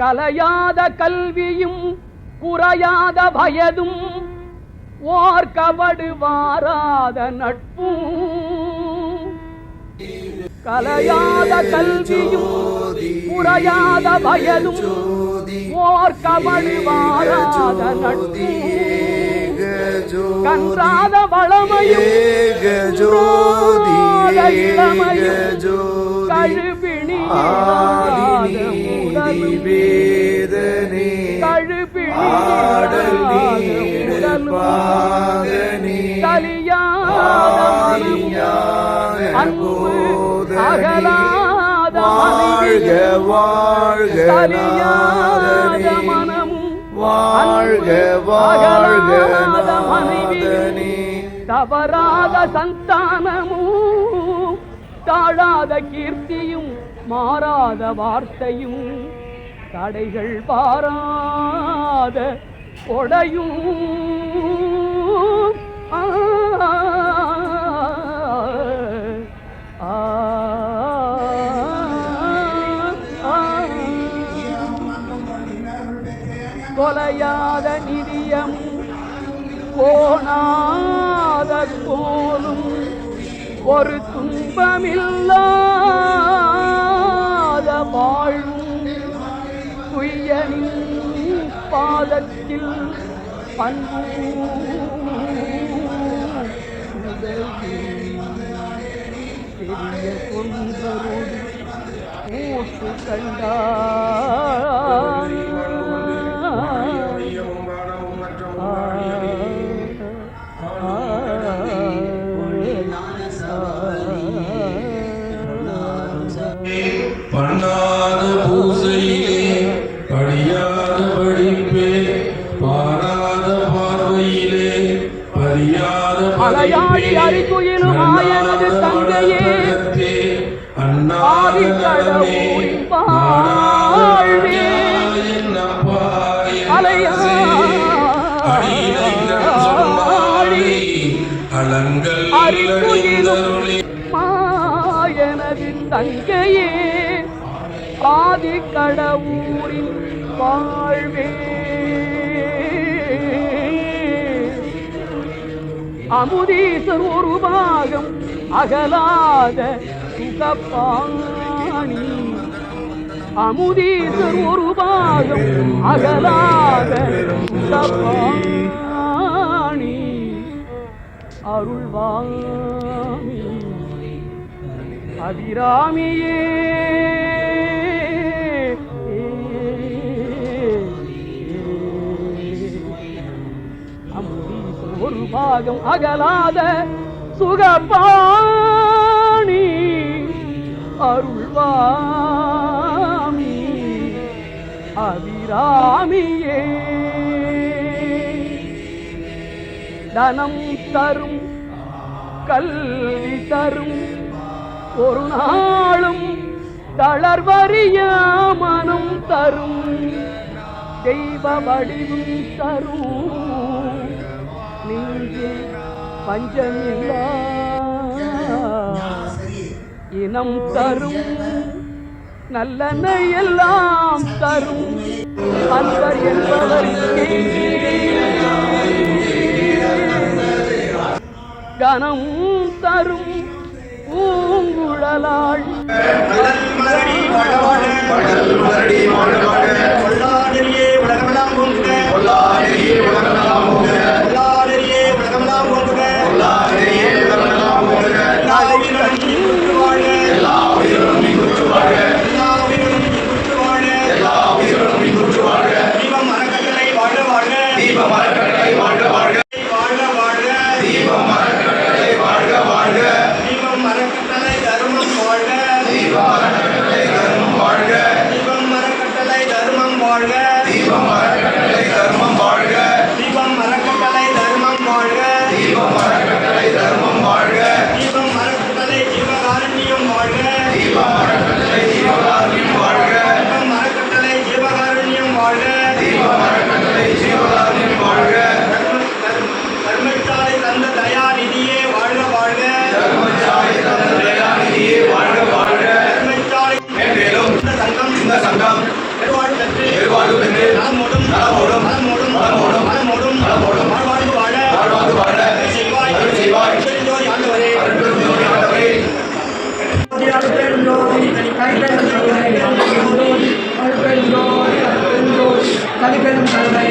கலையாத கல்வியும் குறையாத வயதும் ஓர் வாராத நட்பும். கலையாத கல்வியும் குறையாத வயதும் ஓர் வாராத நட்பும். கன்றாத வளமையும் குன்றாத இளமையும் கழுபிணி வாழ்க வாழ்க மனமும் வாழ்க வாழ்க மனைவி தவறாத சந்தானமும் தாழாத கீர்த்தியும் மாறாத வார்த்தையும் தடைகள் பாராத கொடையும். கொலையாத நிதியம் கோணாத கோலும் ஒரு துன்பமில்லாத வாழும் குய்யனின் பாதத்தில் பண்பு பெரிய கொண்டரோடு கூட்டு கண்டார் அலையாடி அரிக்குயிலும் ஆயனது தங்கையே, ஆதிக்கடவுளின் வாழ்வே. அலையாடி அரிக்குயிலும் மாயனது தங்கையே. ஆதி கடவுரின் வாழ்வே. அமுதீசர் ஒரு பாகம் அகலாத சுகப்பாணி அமுதீசர் ஒரு பாகம் அகலாத சுகப்பாணி அருள்வாமி. அபிராமியே. பாகம் அகலாத சுகபாணி. அருள்வாமி அபிராமியே. தனம் தரும் கல்வி தரும் ஒரு நாளும் தளர்வறிய மனம் தரும் தெய்வ வடிவும் தரும். பஞ்சமில்லா. இனம் தரும் நல்லனை எல்லாம் தரும். அன்பர் என்பவருக்கே கனம் தரும் பூங்குழலாள். பொல்லாதெறியே உலகமெல்லாம் வாழ தனிப்பெரும் கருணை